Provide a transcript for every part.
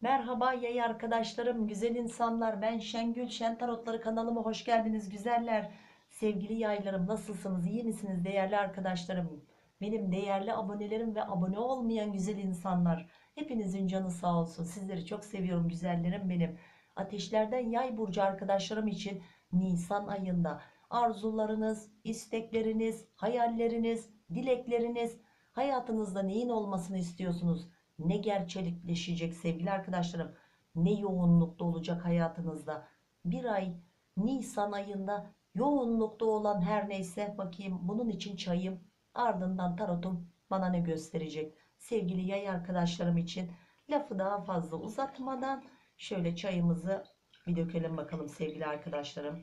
Merhaba yay arkadaşlarım, güzel insanlar. Ben Şengül Şen Tarotları kanalıma hoş geldiniz güzeller. Sevgili yaylarım nasılsınız? iyi misiniz değerli arkadaşlarım? Benim değerli abonelerim ve abone olmayan güzel insanlar. Hepinizin canı sağ olsun. Sizleri çok seviyorum güzellerim benim. Ateşlerden yay burcu arkadaşlarım için Nisan ayında arzularınız, istekleriniz, hayalleriniz, dilekleriniz, hayatınızda neyin olmasını istiyorsunuz? Ne gerçekleşecek sevgili arkadaşlarım? Ne yoğunlukta olacak hayatınızda? Bir ay Nisan ayında yoğunlukta olan her neyse bakayım bunun için çayım ardından tarotum bana ne gösterecek? Sevgili yay arkadaşlarım için lafı daha fazla uzatmadan şöyle çayımızı bir dökelim bakalım sevgili arkadaşlarım.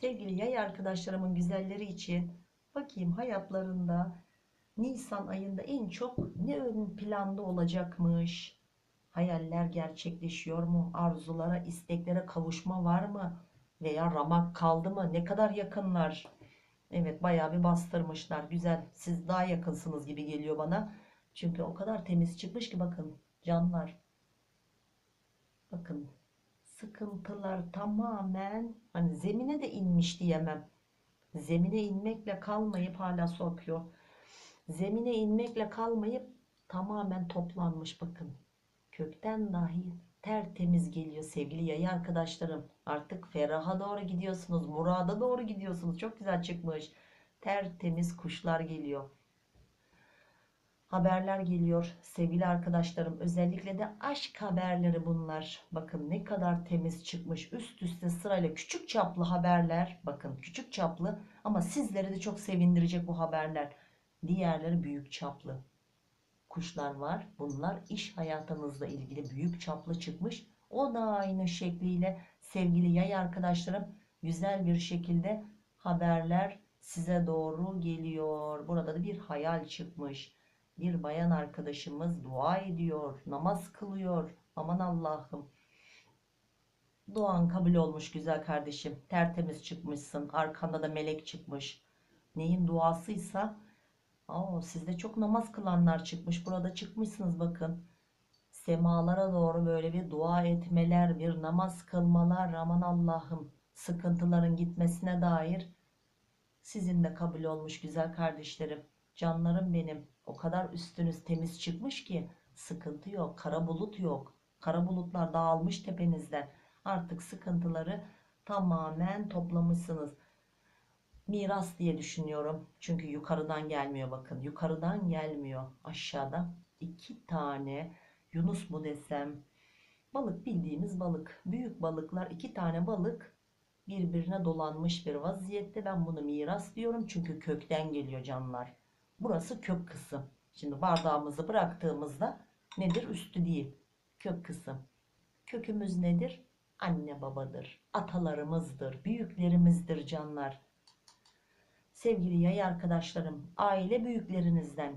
Sevgili yay arkadaşlarımın güzelleri için bakayım hayatlarında Nisan ayında en çok ne ön planda olacakmış? Hayaller gerçekleşiyor mu? Arzulara, isteklere kavuşma var mı? Veya ramak kaldı mı? Ne kadar yakınlar? Evet bayağı bir bastırmışlar. Güzel. Siz daha yakınsınız gibi geliyor bana. Çünkü o kadar temiz çıkmış ki bakın canlar. Bakın sıkıntılar tamamen hani zemine de inmiş diyemem. Zemine inmekle kalmayıp hala sokuyor zemine inmekle kalmayıp tamamen toplanmış bakın. Kökten dahi tertemiz geliyor sevgili yay arkadaşlarım. Artık feraha doğru gidiyorsunuz. Murada doğru gidiyorsunuz. Çok güzel çıkmış. Tertemiz kuşlar geliyor. Haberler geliyor sevgili arkadaşlarım. Özellikle de aşk haberleri bunlar. Bakın ne kadar temiz çıkmış. Üst üste sırayla küçük çaplı haberler. Bakın küçük çaplı ama sizleri de çok sevindirecek bu haberler. Diğerleri büyük çaplı kuşlar var. Bunlar iş hayatınızla ilgili büyük çaplı çıkmış. O da aynı şekliyle sevgili yay arkadaşlarım güzel bir şekilde haberler size doğru geliyor. Burada da bir hayal çıkmış. Bir bayan arkadaşımız dua ediyor, namaz kılıyor. Aman Allah'ım. Duan kabul olmuş güzel kardeşim. Tertemiz çıkmışsın. Arkanda da melek çıkmış. Neyin duasıysa Oo, sizde çok namaz kılanlar çıkmış. Burada çıkmışsınız bakın. Semalara doğru böyle bir dua etmeler, bir namaz kılmalar. Aman Allah'ım sıkıntıların gitmesine dair sizin de kabul olmuş güzel kardeşlerim. Canlarım benim. O kadar üstünüz temiz çıkmış ki sıkıntı yok. Kara bulut yok. Kara bulutlar dağılmış tepenizden. Artık sıkıntıları tamamen toplamışsınız miras diye düşünüyorum. Çünkü yukarıdan gelmiyor bakın. Yukarıdan gelmiyor. Aşağıda iki tane Yunus mu desem balık bildiğimiz balık. Büyük balıklar iki tane balık birbirine dolanmış bir vaziyette. Ben bunu miras diyorum. Çünkü kökten geliyor canlar. Burası kök kısım. Şimdi bardağımızı bıraktığımızda nedir? Üstü değil. Kök kısım. Kökümüz nedir? Anne babadır. Atalarımızdır. Büyüklerimizdir canlar sevgili yay arkadaşlarım, aile büyüklerinizden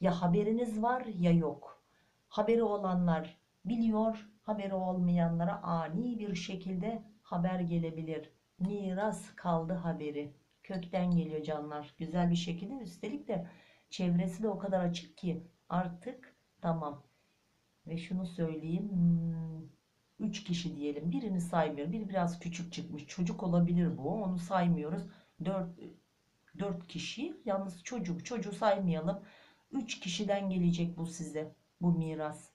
ya haberiniz var ya yok. Haberi olanlar biliyor, haberi olmayanlara ani bir şekilde haber gelebilir. Miras kaldı haberi. Kökten geliyor canlar. Güzel bir şekilde üstelik de çevresi de o kadar açık ki artık tamam. Ve şunu söyleyeyim. 3 hmm, kişi diyelim. Birini saymıyor. Bir biraz küçük çıkmış. Çocuk olabilir bu. Onu saymıyoruz. 4 4 kişi. Yalnız çocuk çocuğu saymayalım. 3 kişiden gelecek bu size bu miras.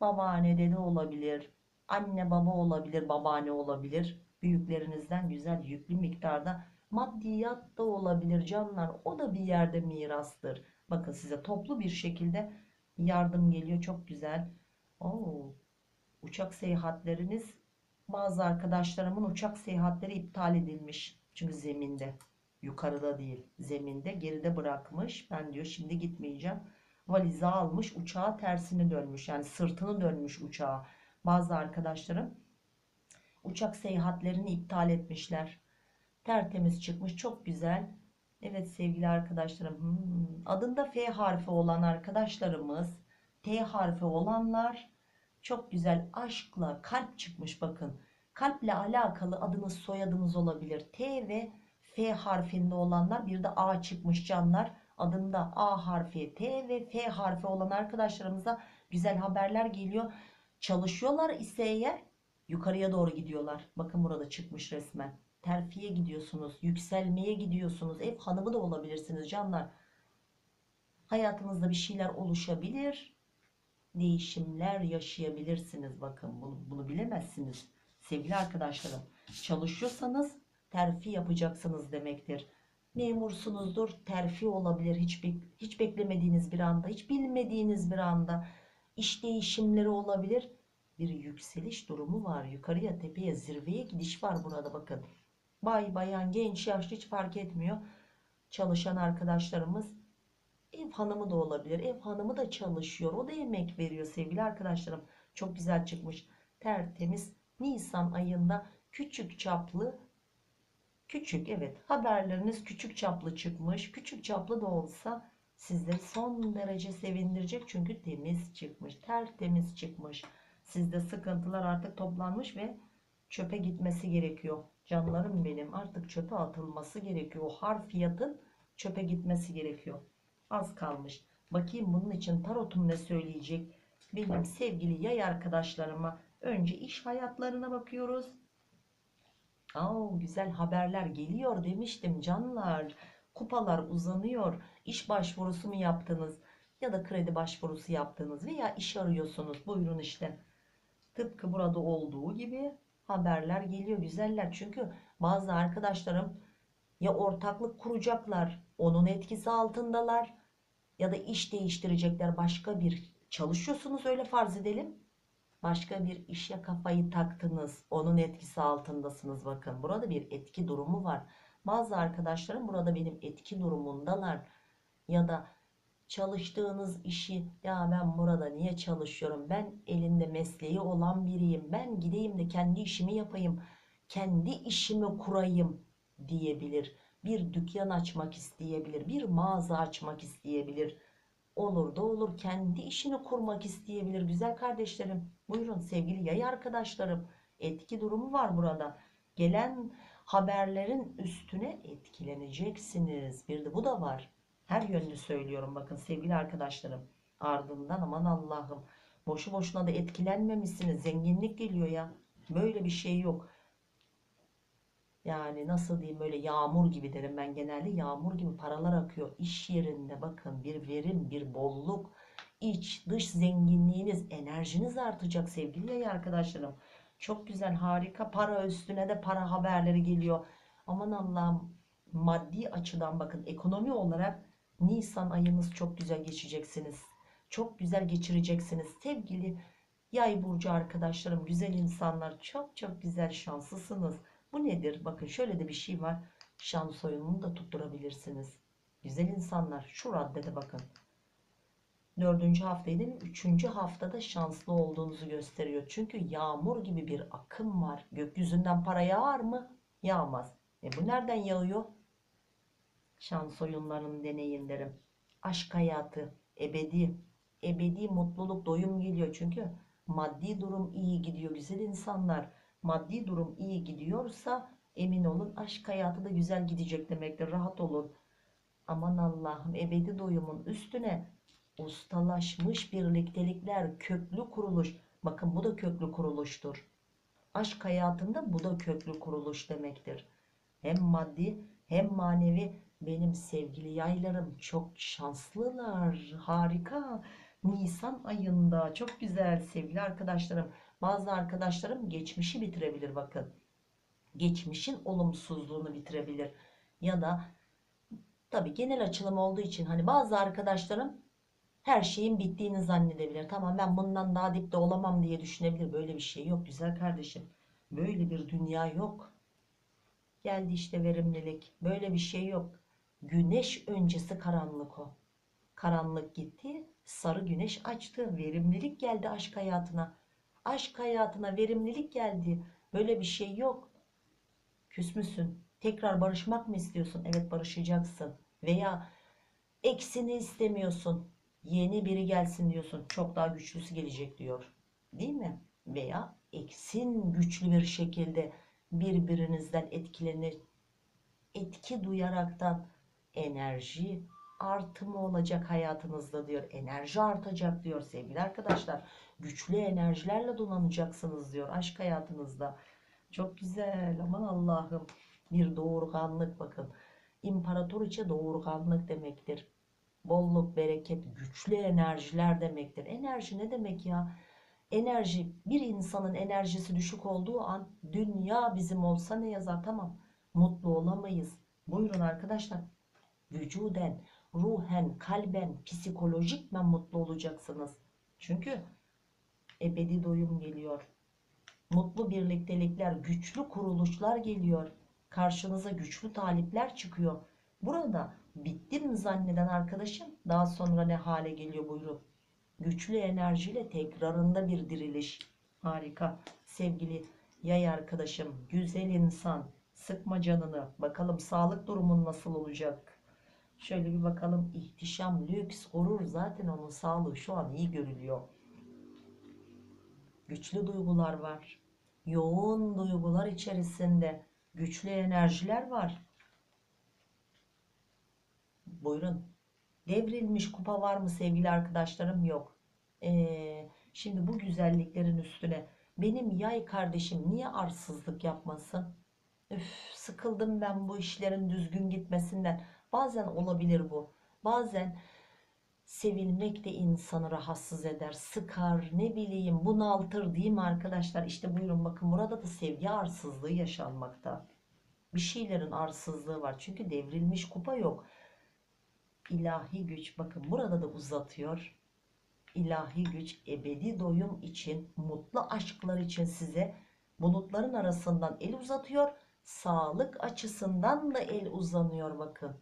Babaanne dede olabilir? Anne baba olabilir babaanne olabilir. Büyüklerinizden güzel yüklü miktarda maddiyat da olabilir canlar. O da bir yerde mirastır. Bakın size toplu bir şekilde yardım geliyor. Çok güzel. Oo, uçak seyahatleriniz bazı arkadaşlarımın uçak seyahatleri iptal edilmiş çünkü zeminde Yukarıda değil zeminde geride bırakmış. Ben diyor şimdi gitmeyeceğim. Valizi almış uçağa tersini dönmüş. Yani sırtını dönmüş uçağa. Bazı arkadaşlarım uçak seyahatlerini iptal etmişler. Tertemiz çıkmış çok güzel. Evet sevgili arkadaşlarım hmm, adında F harfi olan arkadaşlarımız T harfi olanlar çok güzel aşkla kalp çıkmış bakın. Kalple alakalı adınız soyadınız olabilir. T ve F harfinde olanlar bir de A çıkmış canlar. Adında A harfi, T ve F harfi olan arkadaşlarımıza güzel haberler geliyor. Çalışıyorlar ise eğer yukarıya doğru gidiyorlar. Bakın burada çıkmış resmen. Terfiye gidiyorsunuz, yükselmeye gidiyorsunuz. Ev hanımı da olabilirsiniz canlar. Hayatınızda bir şeyler oluşabilir. Değişimler yaşayabilirsiniz. Bakın bunu, bunu bilemezsiniz. Sevgili arkadaşlarım, çalışıyorsanız terfi yapacaksınız demektir. Memursunuzdur, terfi olabilir. Hiç, hiç beklemediğiniz bir anda, hiç bilmediğiniz bir anda iş değişimleri olabilir. Bir yükseliş durumu var. Yukarıya, tepeye, zirveye gidiş var burada bakın. Bay, bayan, genç, yaşlı hiç fark etmiyor. Çalışan arkadaşlarımız ev hanımı da olabilir. Ev hanımı da çalışıyor. O da emek veriyor sevgili arkadaşlarım. Çok güzel çıkmış. Tertemiz Nisan ayında küçük çaplı küçük evet haberleriniz küçük çaplı çıkmış. Küçük çaplı da olsa sizleri son derece sevindirecek. Çünkü temiz çıkmış. Tertemiz çıkmış. Sizde sıkıntılar artık toplanmış ve çöpe gitmesi gerekiyor. Canlarım benim artık çöpe atılması gerekiyor. O harfiyatın çöpe gitmesi gerekiyor. Az kalmış. Bakayım bunun için tarotum ne söyleyecek? Benim sevgili yay arkadaşlarıma önce iş hayatlarına bakıyoruz. Aa, güzel haberler geliyor demiştim canlar. Kupalar uzanıyor. İş başvurusu mu yaptınız? Ya da kredi başvurusu yaptınız veya iş arıyorsunuz. Buyurun işte. Tıpkı burada olduğu gibi haberler geliyor güzeller. Çünkü bazı arkadaşlarım ya ortaklık kuracaklar, onun etkisi altındalar ya da iş değiştirecekler başka bir çalışıyorsunuz öyle farz edelim. Başka bir işe kafayı taktınız. Onun etkisi altındasınız bakın. Burada bir etki durumu var. Bazı arkadaşlarım burada benim etki durumundalar. Ya da çalıştığınız işi ya ben burada niye çalışıyorum? Ben elinde mesleği olan biriyim. Ben gideyim de kendi işimi yapayım. Kendi işimi kurayım diyebilir. Bir dükkan açmak isteyebilir. Bir mağaza açmak isteyebilir. Olur da olur. Kendi işini kurmak isteyebilir. Güzel kardeşlerim. Buyurun sevgili yay arkadaşlarım. Etki durumu var burada. Gelen haberlerin üstüne etkileneceksiniz. Bir de bu da var. Her yönlü söylüyorum bakın sevgili arkadaşlarım. Ardından aman Allah'ım. Boşu boşuna da etkilenmemişsiniz. Zenginlik geliyor ya. Böyle bir şey yok. Yani nasıl diyeyim böyle yağmur gibi derim ben genelde yağmur gibi paralar akıyor. İş yerinde bakın bir verim, bir bolluk, iç dış zenginliğiniz, enerjiniz artacak sevgili yay arkadaşlarım. Çok güzel harika para üstüne de para haberleri geliyor. Aman Allah'ım maddi açıdan bakın ekonomi olarak Nisan ayınız çok güzel geçeceksiniz. Çok güzel geçireceksiniz sevgili yay burcu arkadaşlarım, güzel insanlar çok çok güzel şanslısınız. Bu nedir? Bakın şöyle de bir şey var. Şans oyununu da tutturabilirsiniz. Güzel insanlar şu raddede bakın. Dördüncü haftayı değil mi? Üçüncü haftada şanslı olduğunuzu gösteriyor. Çünkü yağmur gibi bir akım var. Gökyüzünden para yağar mı? Yağmaz. E bu nereden yağıyor? Şans oyunlarının deneyinlerim. Aşk hayatı, ebedi, ebedi mutluluk, doyum geliyor. Çünkü maddi durum iyi gidiyor. Güzel insanlar maddi durum iyi gidiyorsa emin olun aşk hayatı da güzel gidecek demektir. Rahat olun. Aman Allah'ım ebedi doyumun üstüne ustalaşmış birliktelikler, köklü kuruluş. Bakın bu da köklü kuruluştur. Aşk hayatında bu da köklü kuruluş demektir. Hem maddi hem manevi benim sevgili yaylarım çok şanslılar. Harika. Nisan ayında çok güzel sevgili arkadaşlarım. Bazı arkadaşlarım geçmişi bitirebilir bakın. Geçmişin olumsuzluğunu bitirebilir. Ya da tabi genel açılım olduğu için hani bazı arkadaşlarım her şeyin bittiğini zannedebilir. Tamam ben bundan daha dipte olamam diye düşünebilir. Böyle bir şey yok güzel kardeşim. Böyle bir dünya yok. Geldi işte verimlilik. Böyle bir şey yok. Güneş öncesi karanlık o. Karanlık gitti. Sarı güneş açtı. Verimlilik geldi aşk hayatına. Aşk hayatına verimlilik geldi. Böyle bir şey yok. Küs müsün? Tekrar barışmak mı istiyorsun? Evet barışacaksın. Veya eksini istemiyorsun. Yeni biri gelsin diyorsun. Çok daha güçlüsü gelecek diyor. Değil mi? Veya eksin güçlü bir şekilde birbirinizden etkilenir. Etki duyaraktan enerji artımı olacak hayatınızda diyor. Enerji artacak diyor sevgili arkadaşlar. Güçlü enerjilerle donanacaksınız diyor aşk hayatınızda. Çok güzel aman Allah'ım. Bir doğurganlık bakın. İmparatoriçe doğurganlık demektir. Bolluk, bereket, güçlü enerjiler demektir. Enerji ne demek ya? Enerji bir insanın enerjisi düşük olduğu an dünya bizim olsa ne yazar tamam mutlu olamayız. Buyurun arkadaşlar vücuden, ruhen, kalben, psikolojikmen mutlu olacaksınız. Çünkü ebedi doyum geliyor. Mutlu birliktelikler, güçlü kuruluşlar geliyor. Karşınıza güçlü talipler çıkıyor. Burada bittim zanneden arkadaşım daha sonra ne hale geliyor buyurun. Güçlü enerjiyle tekrarında bir diriliş. Harika. Sevgili yay arkadaşım, güzel insan, sıkma canını. Bakalım sağlık durumun nasıl olacak? Şöyle bir bakalım. İhtişam, lüks, gurur zaten onun sağlığı şu an iyi görülüyor. Güçlü duygular var. Yoğun duygular içerisinde güçlü enerjiler var. Buyurun. Devrilmiş kupa var mı sevgili arkadaşlarım? Yok. Ee, şimdi bu güzelliklerin üstüne benim yay kardeşim niye arsızlık yapmasın? Üf, sıkıldım ben bu işlerin düzgün gitmesinden. Bazen olabilir bu. Bazen sevilmek de insanı rahatsız eder, sıkar, ne bileyim bunaltır değil mi arkadaşlar? İşte buyurun bakın burada da sevgi arsızlığı yaşanmakta. Bir şeylerin arsızlığı var. Çünkü devrilmiş kupa yok. İlahi güç bakın burada da uzatıyor. İlahi güç ebedi doyum için, mutlu aşklar için size bulutların arasından el uzatıyor. Sağlık açısından da el uzanıyor bakın.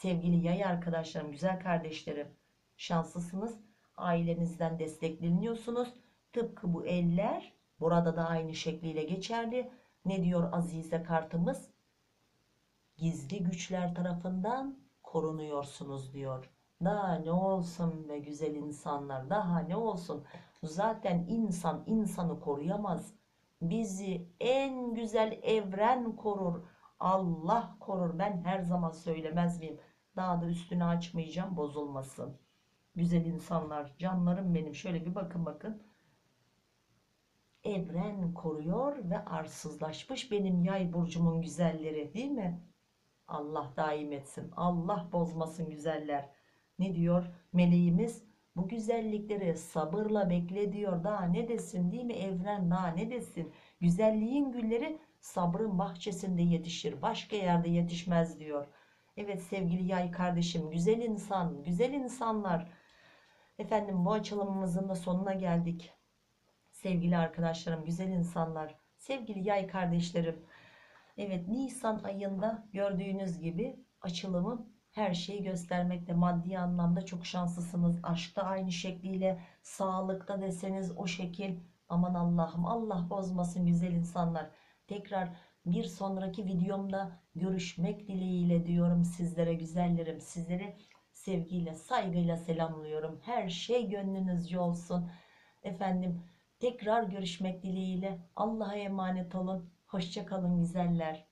Sevgili yay arkadaşlarım, güzel kardeşlerim, şanslısınız. Ailenizden destekleniyorsunuz. Tıpkı bu eller burada da aynı şekliyle geçerli. Ne diyor Azize kartımız? Gizli güçler tarafından korunuyorsunuz diyor. Daha ne olsun be güzel insanlar daha ne olsun. Zaten insan insanı koruyamaz. Bizi en güzel evren korur. Allah korur. Ben her zaman söylemez miyim? Daha da üstünü açmayacağım bozulmasın. Güzel insanlar, canlarım benim. Şöyle bir bakın bakın. Evren koruyor ve arsızlaşmış benim yay burcumun güzelleri değil mi? Allah daim etsin. Allah bozmasın güzeller. Ne diyor meleğimiz? Bu güzellikleri sabırla bekle diyor. Daha ne desin değil mi evren daha ne desin? Güzelliğin gülleri sabrın bahçesinde yetişir. Başka yerde yetişmez diyor. Evet sevgili yay kardeşim güzel insan güzel insanlar. Efendim bu açılımımızın da sonuna geldik. Sevgili arkadaşlarım güzel insanlar. Sevgili yay kardeşlerim. Evet Nisan ayında gördüğünüz gibi açılımım her şeyi göstermekte maddi anlamda çok şanslısınız. Aşkta aynı şekliyle sağlıkta deseniz o şekil aman Allah'ım Allah bozmasın güzel insanlar. Tekrar bir sonraki videomda görüşmek dileğiyle diyorum sizlere güzellerim. Sizleri sevgiyle saygıyla selamlıyorum. Her şey gönlünüzce olsun. Efendim tekrar görüşmek dileğiyle Allah'a emanet olun. Hoşça kalın güzeller.